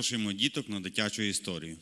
Запрошуємо діток на дитячу історію.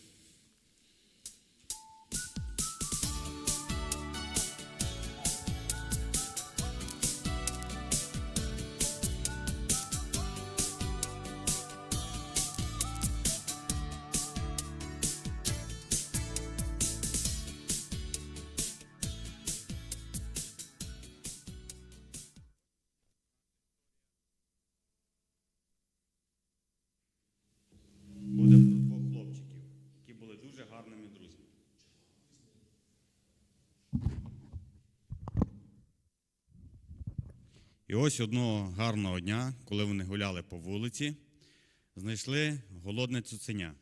І ось одного гарного дня, коли вони гуляли по вулиці, знайшли голодне цуценя.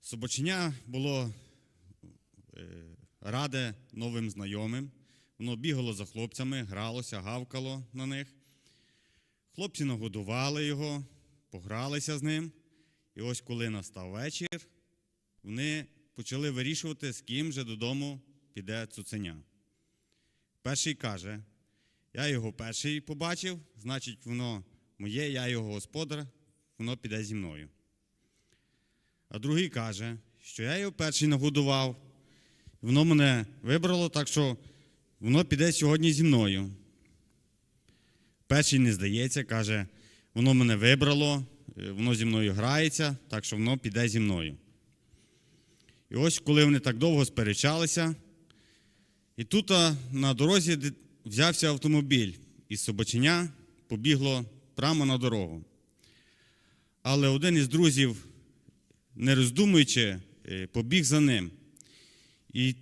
Собаченя було е, раде новим знайомим. Воно бігало за хлопцями, гралося, гавкало на них. Хлопці нагодували його, погралися з ним. І ось коли настав вечір, вони почали вирішувати, з ким же додому піде цуценя. Перший каже: я його перший побачив, значить, воно моє, я його господар, воно піде зі мною. А другий каже, що я його перший нагодував, воно мене вибрало, так що воно піде сьогодні зі мною. Перший не здається, каже, воно мене вибрало, е, воно зі мною грається, так що воно піде зі мною. І ось коли вони так довго сперечалися, і тут на дорозі взявся автомобіль із Собаченя, побігло прямо на дорогу. Але один із друзів, не роздумуючи, е, побіг за ним. І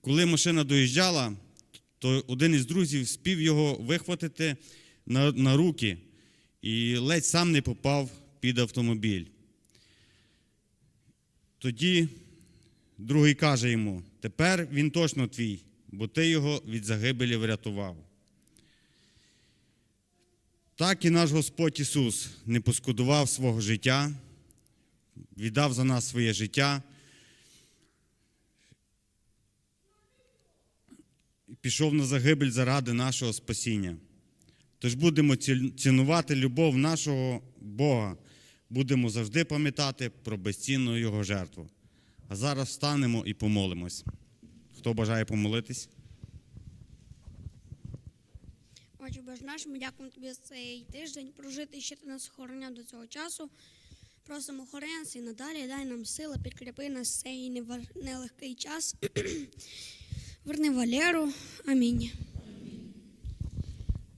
коли машина доїжджала, то один із друзів спів його вихватити на, на руки і ледь сам не попав під автомобіль. Тоді другий каже йому: тепер він точно твій, бо ти його від загибелі врятував. Так і наш Господь Ісус не поскудував свого життя, віддав за нас своє життя. Пішов на загибель заради нашого спасіння. Тож будемо цінувати любов нашого Бога, будемо завжди пам'ятати про безцінну Його жертву. А зараз встанемо і помолимось. Хто бажає помолитись? Отче Боже ми дякуємо тобі за цей тиждень прожити ще ти нас охороня до цього часу. Просимо охороняй і надалі, дай нам сили, підкріпи нас цей нелегкий час. Верни Валеру. Амінь.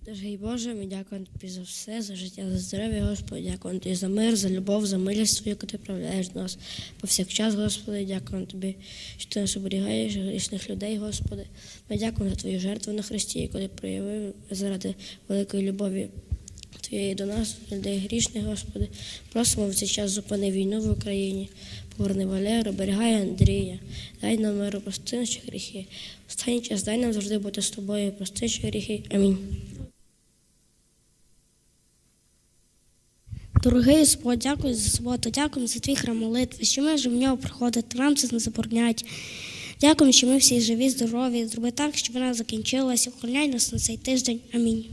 Дорогий Боже, ми дякуємо тобі за все, за життя, за здоров'я, Господи, дякуємо тобі за мир, за любов, за милість свою, яку ти проявляєш нас повсякчас, Господи, дякуємо тобі, що ти нас оберігаєш, грішних людей, Господи. Ми дякуємо за твою жертву на Христі, яку ти проявив заради великої любові Твоєї до нас, людей грішних, Господи. Просимо в цей час зупини війну в Україні, поверни Валеру, берегай Андрія, дай нам миру, прости наші гріхи. Останній час дай нам завжди бути з тобою, прости наші гріхи. Амінь. Дорогий Господь, дякую за суботу, дякую за твій храм молитви, що ми можемо в нього приходити, нам це не забороняють. Дякую, що ми всі живі, здорові. Зроби так, щоб вона закінчилася. Охороняй нас на цей тиждень. Амінь.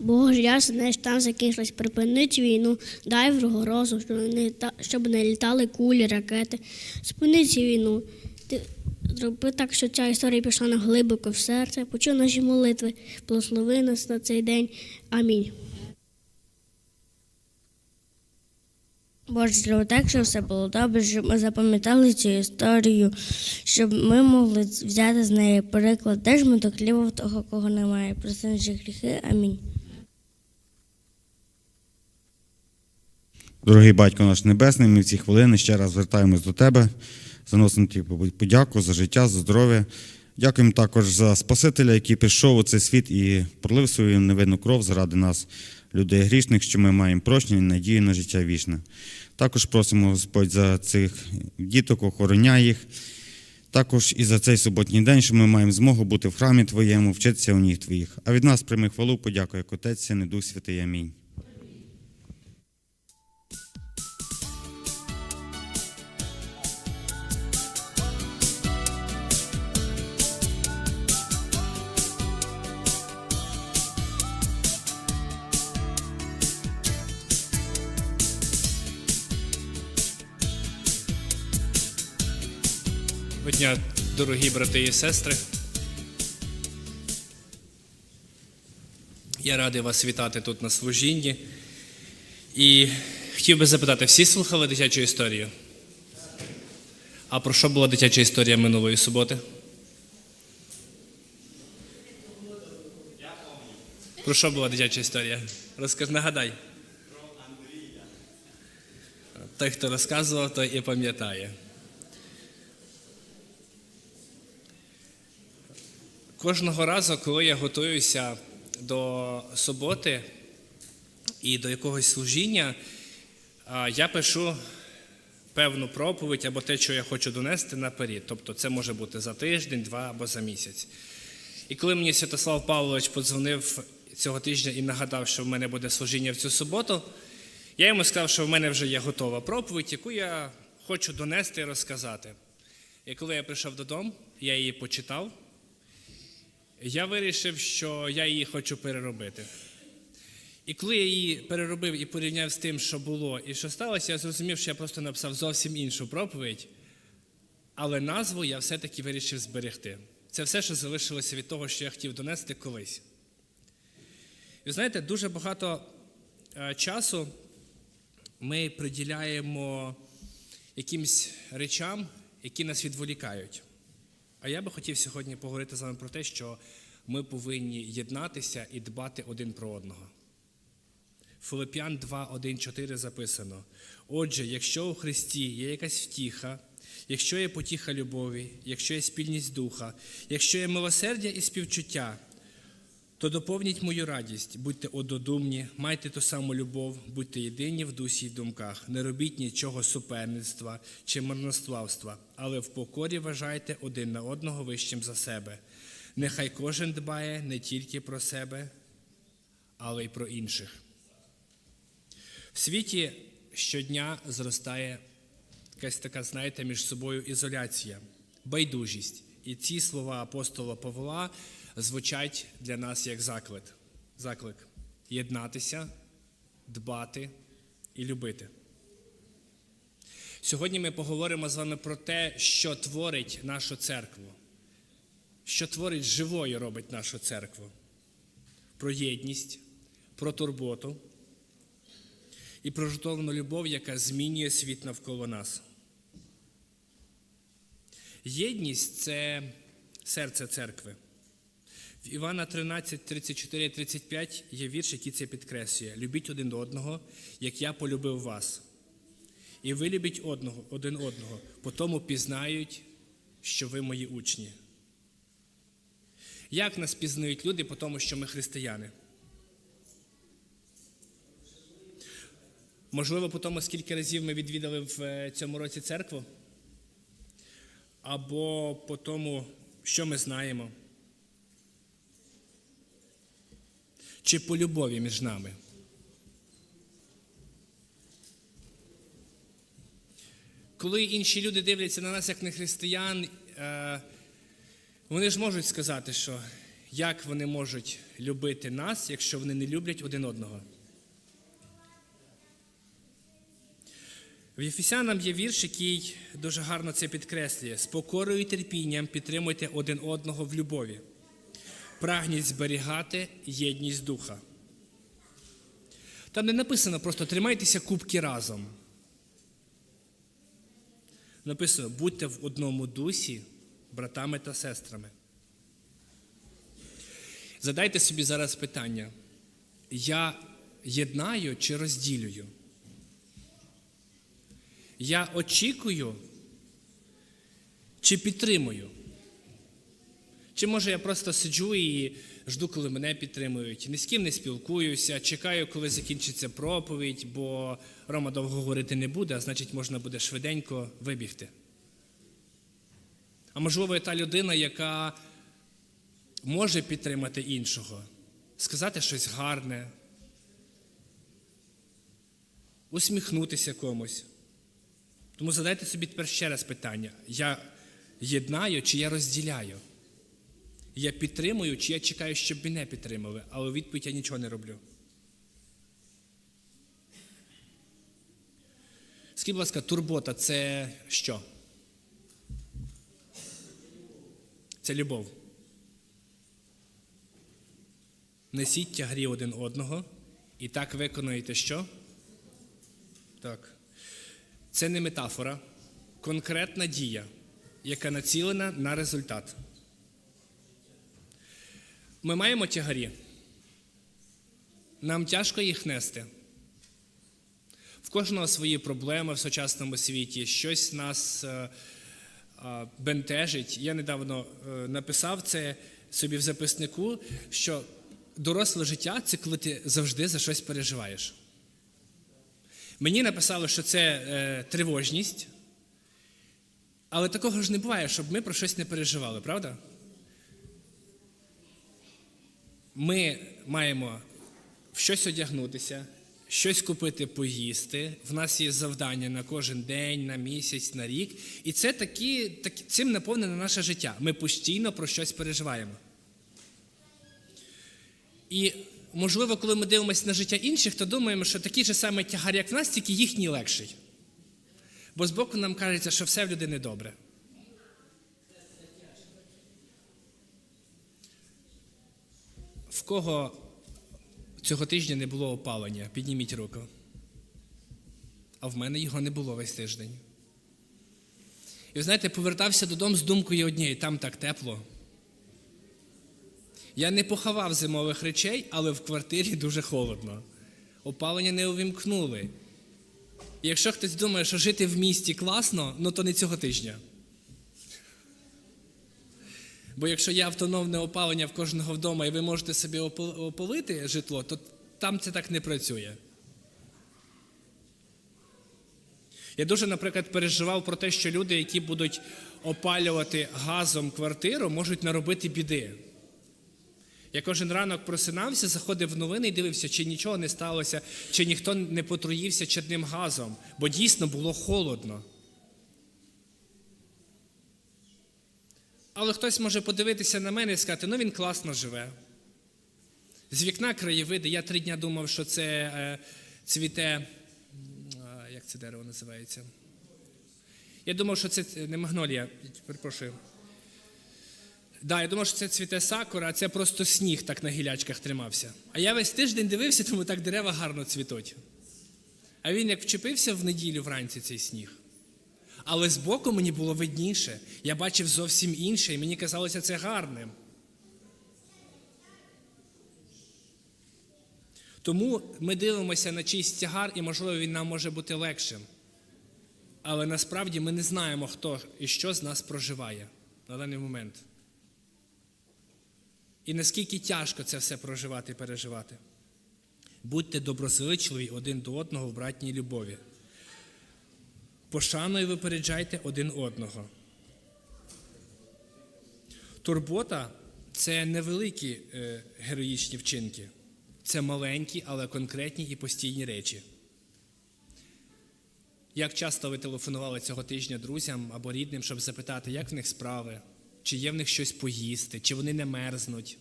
Боже, ясно, знаєш, там закінчилось, припинить війну, дай врагу розум, щоб не, щоб не літали кулі, ракети. Спини війну. Ти зроби так, щоб ця історія пішла нам глибоко в серце, почуй наші молитви, благослови нас на цей день. Амінь. Боже, так, щоб все було добре, щоб ми запам'ятали цю історію, щоб ми могли взяти з неї приклад, де ж ми до хліба того, кого немає. Прости наші гріхи. Амінь. Дорогий батько наш Небесний, ми в ці хвилини ще раз звертаємось до Тебе, заносимо тобі подяку за життя, за здоров'я. Дякуємо також за Спасителя, який прийшов у цей світ і пролив свою невинну кров заради нас, людей грішних, що ми маємо прощення і надію на життя вічне. Також просимо Господь за цих діток, охороняй їх. Також і за цей суботній день, що ми маємо змогу бути в храмі Твоєму, вчитися у ніг Твоїх. А від нас прийми хвалу, подяку, як Отець, Син і Дух Святий. Амінь. Дня, дорогі брати і сестри. Я радий вас вітати тут на служінні. І хотів би запитати, всі слухали дитячу історію? А про що була дитяча історія минулої суботи? Про що була дитяча історія? Розкажи, нагадай. Той, хто розказував, той і пам'ятає. Кожного разу, коли я готуюся до суботи і до якогось служіння, я пишу певну проповідь або те, що я хочу донести наперед. Тобто це може бути за тиждень, два або за місяць. І коли мені Святослав Павлович подзвонив цього тижня і нагадав, що в мене буде служіння в цю суботу, я йому сказав, що в мене вже є готова проповідь, яку я хочу донести і розказати. І коли я прийшов додому, я її почитав, я вирішив, що я її хочу переробити. І коли я її переробив і порівняв з тим, що було і що сталося, я зрозумів, що я просто написав зовсім іншу проповідь, але назву я все-таки вирішив зберегти. Це все, що залишилося від того, що я хотів донести колись. І знаєте, дуже багато е, часу ми приділяємо якимсь речам, які нас відволікають. А я би хотів сьогодні поговорити з вами про те, що ми повинні єднатися і дбати один про одного. Филип'ян 2, 1, 4 записано. Отже, якщо у Христі є якась втіха, якщо є потіха любові, якщо є спільність духа, якщо є милосердя і співчуття, то доповніть мою радість, будьте однодумні, майте ту саму любов, будьте єдині в дусі й думках, не робіть нічого суперництва чи марнославства, але в покорі вважайте один на одного вищим за себе. Нехай кожен дбає не тільки про себе, але й про інших. В світі щодня зростає якась така, знаєте, між собою ізоляція, байдужість. І ці слова апостола Павла звучать для нас як заклик. Заклик єднатися, дбати і любити. Сьогодні ми поговоримо з вами про те, що творить нашу церкву, що творить живою робить нашу церкву, про єдність, про турботу і про жертовну любов, яка змінює світ навколо нас. Єдність це серце церкви. В Івана 13, 34, 35 є вірш, який це підкреслює. Любіть один одного, як я полюбив вас. І ви любіть одного, один одного, по тому пізнають, що ви мої учні. Як нас пізнають люди, по тому, що ми християни? Можливо, по тому, скільки разів ми відвідали в е, цьому році церкву? Або по тому, що ми знаємо? Чи по любові між нами? Коли інші люди дивляться на нас як на християн, е, вони ж можуть сказати, що як вони можуть любити нас, якщо вони не люблять один одного. В Єфесянам є вірш, який дуже гарно це підкреслює. З покорою і терпінням підтримуйте один одного в любові. Прагніть зберігати єдність духа. Там не написано просто тримайтеся кубки разом. Написано, будьте в одному дусі братами та сестрами. Задайте собі зараз питання: я єднаю чи розділюю? Я очікую чи підтримую? Чи може я просто сиджу і жду, коли мене підтримують, ні з ким не спілкуюся, чекаю, коли закінчиться проповідь, бо Рома довго говорити не буде, а значить, можна буде швиденько вибігти. А можливо, та людина, яка може підтримати іншого, сказати щось гарне, усміхнутися комусь. Тому задайте собі тепер ще раз питання: я єднаю чи я розділяю? Я підтримую, чи я чекаю, щоб мене підтримали, але відповідь я нічого не роблю. Скажіть, будь ласка, турбота це що? це любов. Несіть тягарі один одного і так виконуєте що? Так. Це не метафора, конкретна дія, яка націлена на результат. Ми маємо тягарі. Нам тяжко їх нести. В кожного свої проблеми в сучасному світі, щось нас е, е, бентежить. Я недавно е, написав це собі в записнику, що доросле життя це коли ти завжди за щось переживаєш. Мені написали, що це тривожність, але такого ж не буває, щоб ми про щось не переживали, правда? Ми маємо в щось одягнутися, щось купити поїсти. В нас є завдання на кожен день, на місяць, на рік. І це такі, такі, цим наповнене наше життя. Ми постійно про щось переживаємо. І, можливо, коли ми дивимося на життя інших, то думаємо, що такий же самий тягар, як в нас, тільки їхній легший. Бо збоку нам кажеться, що все в людини добре. В кого цього тижня не було опалення? Підніміть руку. А в мене його не було весь тиждень. І ви знаєте, повертався додому з думкою однією, там так тепло. Я не поховав зимових речей, але в квартирі дуже холодно. Опалення не увімкнули. І якщо хтось думає, що жити в місті класно, ну то не цього тижня. Бо якщо є автономне опалення в кожного вдома, і ви можете собі опал- опалити житло, то там це так не працює. Я дуже, наприклад, переживав про те, що люди, які будуть опалювати газом квартиру, можуть наробити біди. Я кожен ранок просинався, заходив в новини і дивився, чи нічого не сталося, чи ніхто не потруївся чадним газом, бо дійсно було холодно. Але хтось може подивитися на мене і сказати, ну він класно живе. З вікна краєвиди, я три дня думав, що це е, цвіте. а, Як це дерево називається? Я думав, що це не магнолія, перепрошую. Да, я думав, що це цвіте сакура, а це просто сніг так на гілячках тримався. А я весь тиждень дивився, тому так дерева гарно цвітуть. А він як вчепився в неділю вранці цей сніг. Але збоку мені було видніше. Я бачив зовсім інше, і мені казалося це гарним. Тому ми дивимося на чийсь тягар, і, можливо, він нам може бути легшим. Але насправді ми не знаємо, хто і що з нас проживає на даний момент. І наскільки тяжко це все проживати і переживати. Будьте доброзичливі один до одного в братній любові. Пошаною випереджайте один одного. Турбота це невеликі е, героїчні вчинки. Це маленькі, але конкретні і постійні речі. Як часто ви телефонували цього тижня друзям або рідним, щоб запитати, як в них справи, чи є в них щось поїсти, чи вони не мерзнуть?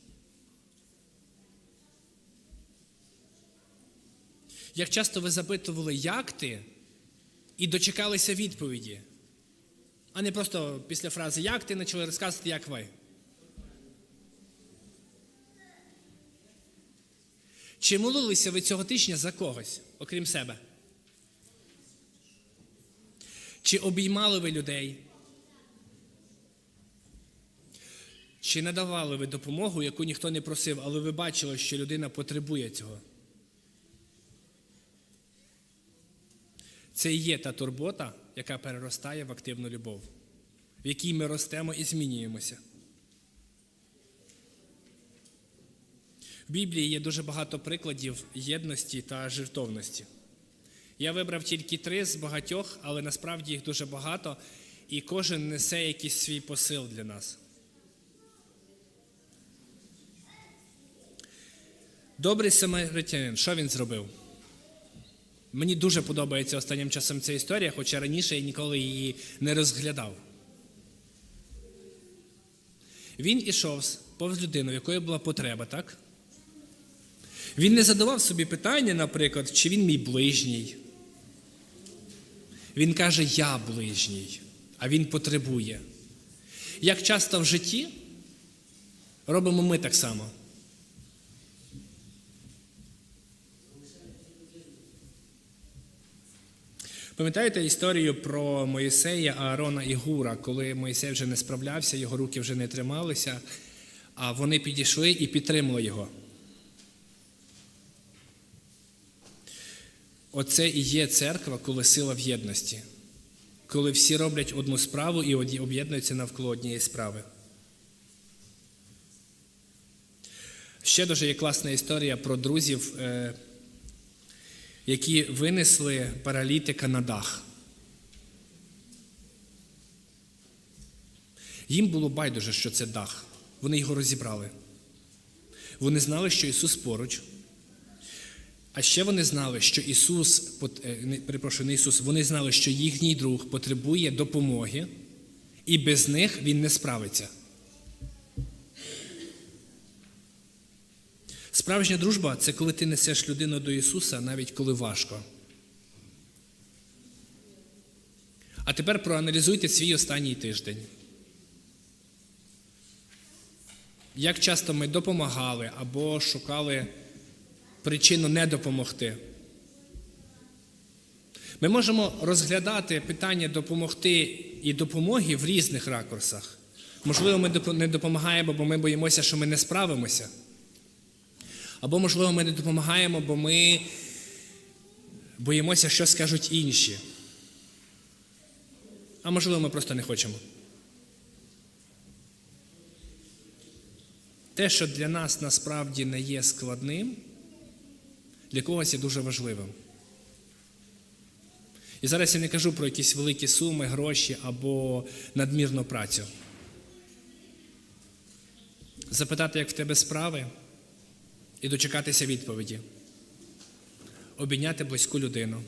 Як часто ви запитували, як ти, і дочекалися відповіді, а не просто після фрази як ти почали розказувати, як ви. Чи молилися ви цього тижня за когось, окрім себе? Чи обіймали ви людей? Чи надавали ви допомогу, яку ніхто не просив, але ви бачили, що людина потребує цього? Це і є та турбота, яка переростає в активну любов, в якій ми ростемо і змінюємося. В Біблії є дуже багато прикладів єдності та жертовності. Я вибрав тільки три з багатьох, але насправді їх дуже багато, і кожен несе якийсь свій посил для нас. Добрий самаритянин, що він зробив? Мені дуже подобається останнім часом ця історія, хоча раніше я ніколи її не розглядав. Він ішов повз людину, в якої була потреба, так? Він не задавав собі питання, наприклад, чи він мій ближній. Він каже, я ближній, а він потребує. Як часто в житті робимо ми так само. Пам'ятаєте історію про Моїсея, Аарона і Гура, коли Моїсей вже не справлявся, його руки вже не трималися, а вони підійшли і підтримали його. Оце і є церква, коли сила в єдності, коли всі роблять одну справу і об'єднуються навколо однієї справи. Ще дуже є класна історія про друзів, е, які винесли паралітика на дах. Їм було байдуже, що це дах. Вони його розібрали. Вони знали, що Ісус поруч. А ще вони знали, що Ісус, е, перепрошую, не Ісус, вони знали, що їхній друг потребує допомоги, і без них він не справиться. Справжня дружба це коли ти несеш людину до Ісуса, навіть коли важко. А тепер проаналізуйте свій останній тиждень. Як часто ми допомагали або шукали причину не допомогти? Ми можемо розглядати питання допомогти і допомоги в різних ракурсах. Можливо, ми не допомагаємо, бо ми боїмося, що ми не справимося. Або, можливо, ми не допомагаємо, бо ми боїмося, що скажуть інші. А можливо, ми просто не хочемо. Те, що для нас насправді не є складним, для когось є дуже важливим. І зараз я не кажу про якісь великі суми, гроші або надмірну працю. Запитати, як в тебе справи, і дочекатися відповіді. Обійняти близьку людину,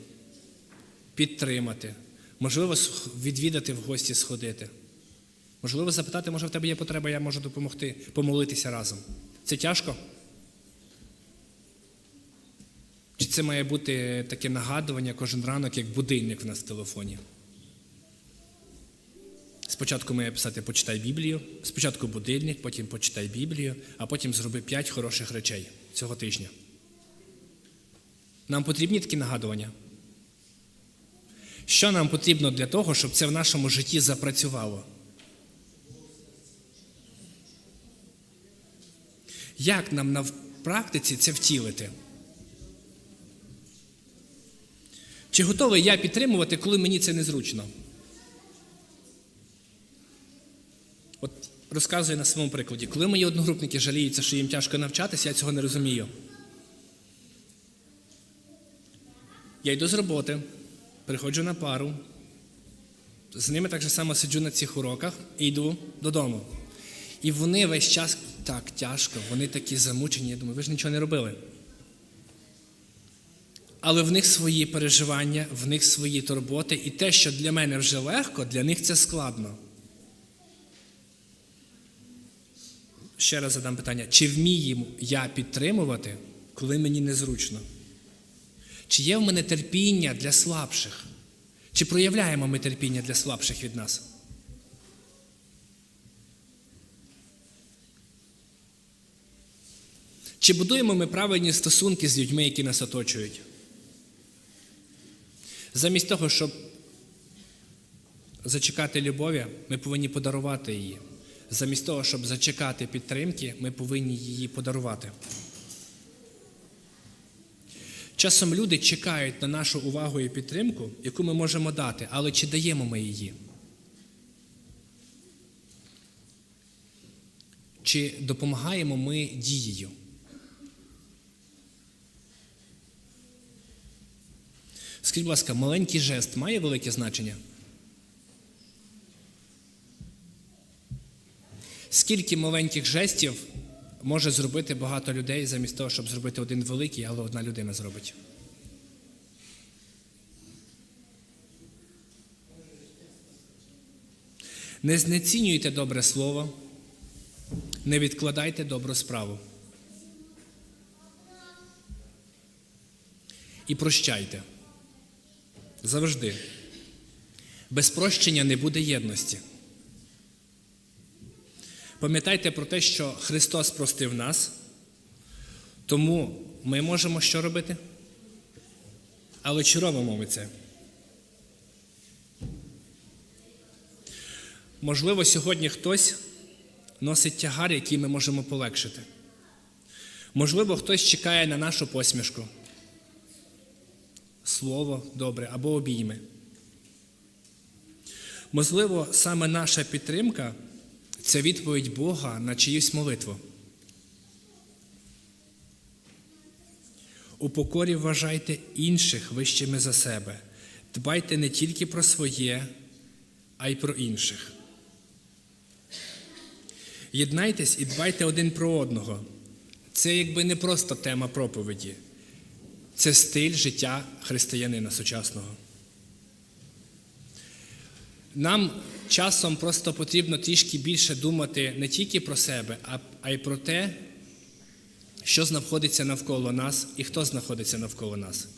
підтримати, можливо, відвідати в гості сходити. Можливо, запитати, може в тебе є потреба, я можу допомогти, помолитися разом. Це тяжко? Чи це має бути таке нагадування кожен ранок, як будильник в нас в телефоні? Спочатку має писати почитай Біблію, спочатку будильник, потім почитай Біблію, а потім зроби п'ять хороших речей цього тижня. Нам потрібні такі нагадування. Що нам потрібно для того, щоб це в нашому житті запрацювало? Як нам на практиці це втілити? Чи готовий я підтримувати, коли мені це незручно? От розказую на своєму прикладі. Коли мої одногрупники жаліються, що їм тяжко навчатися, я цього не розумію. Я йду з роботи, приходжу на пару, з ними так же само сиджу на цих уроках і йду додому. І вони весь час так тяжко, вони такі замучені. Я думаю, ви ж нічого не робили. Але в них свої переживання, в них свої турботи, і те, що для мене вже легко, для них це складно. Ще раз задам питання: чи вмію я підтримувати, коли мені незручно? Чи є в мене терпіння для слабших? Чи проявляємо ми терпіння для слабших від нас? Чи будуємо ми правильні стосунки з людьми, які нас оточують? Замість того, щоб зачекати любові, ми повинні подарувати її. Замість того, щоб зачекати підтримки, ми повинні її подарувати. Часом люди чекають на нашу увагу і підтримку, яку ми можемо дати, але чи даємо ми її? Чи допомагаємо ми дією? Скажіть, будь ласка, маленький жест має велике значення? Скільки маленьких жестів може зробити багато людей замість того, щоб зробити один великий, але одна людина зробить? Не знецінюйте добре слово, не відкладайте добру справу. І прощайте. Завжди. Без прощення не буде єдності. Пам'ятайте про те, що Христос простив нас, тому ми можемо що робити? Але чи робимо ми це? Можливо, сьогодні хтось носить тягар, який ми можемо полегшити. Можливо, хтось чекає на нашу посмішку, слово добре або обійми. Можливо, саме наша підтримка це відповідь Бога на чиюсь молитву. У покорі вважайте інших вищими за себе. Дбайте не тільки про своє, а й про інших. Єднайтесь і дбайте один про одного. Це якби не просто тема проповіді, це стиль життя християнина сучасного. Нам часом просто потрібно трішки більше думати не тільки про себе, а, й про те, що знаходиться навколо нас і хто знаходиться навколо нас.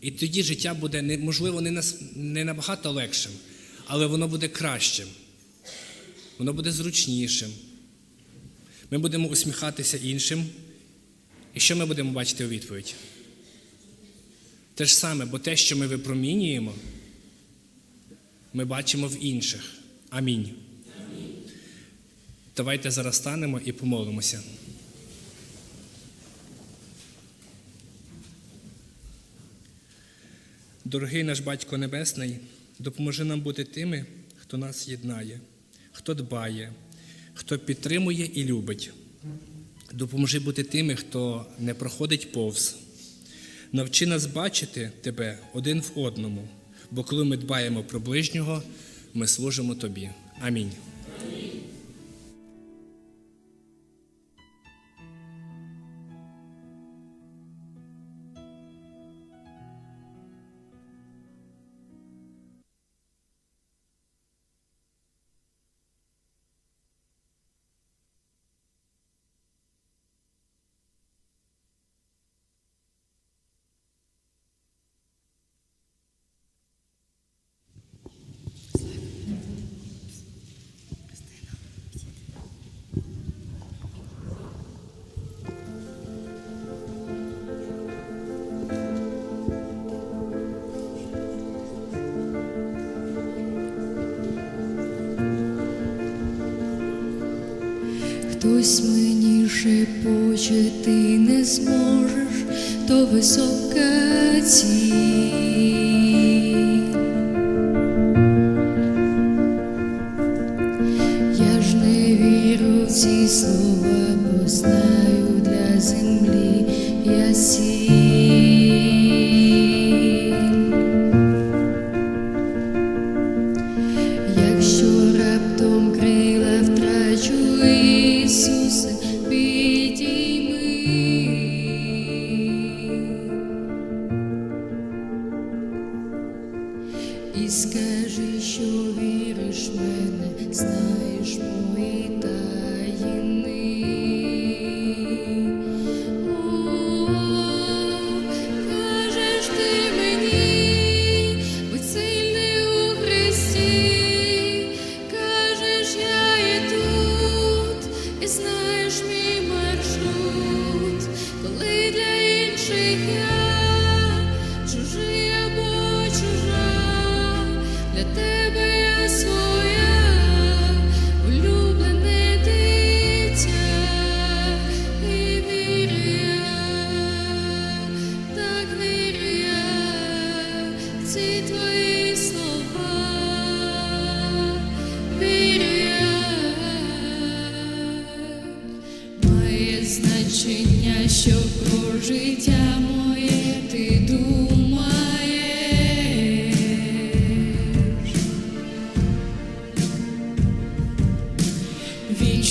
І тоді життя буде, можливо, не набагато легшим, але воно буде кращим, воно буде зручнішим. Ми будемо усміхатися іншим. І що ми будемо бачити у відповідь? Те ж саме, бо те, що ми випромінюємо, ми бачимо в інших. Амінь. Давайте зараз станемо і помолимося. Дорогий наш Батько Небесний, допоможи нам бути тими, хто нас єднає, хто дбає, хто підтримує і любить. Допоможи бути тими, хто не проходить повз. Навчи нас бачити Тебе один в одному, бо коли ми дбаємо про ближнього, ми служимо Тобі. Амінь. Хтось мені шепоче, ти не зможеш, то висока ціль.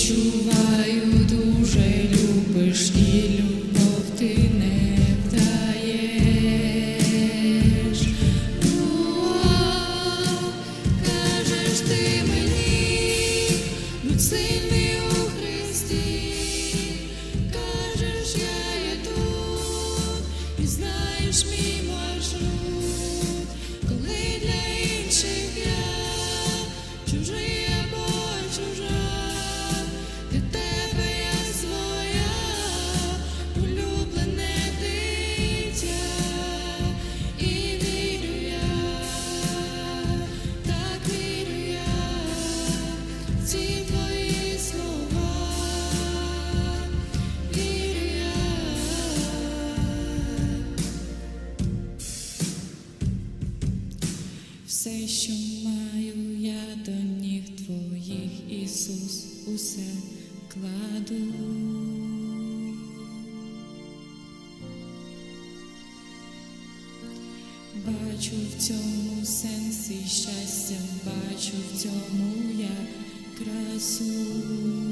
chuva. Що маю, я до ніг твоїх, Ісус, усе кладу. Бачу в цьому сенсі щастя, бачу в цьому я красу.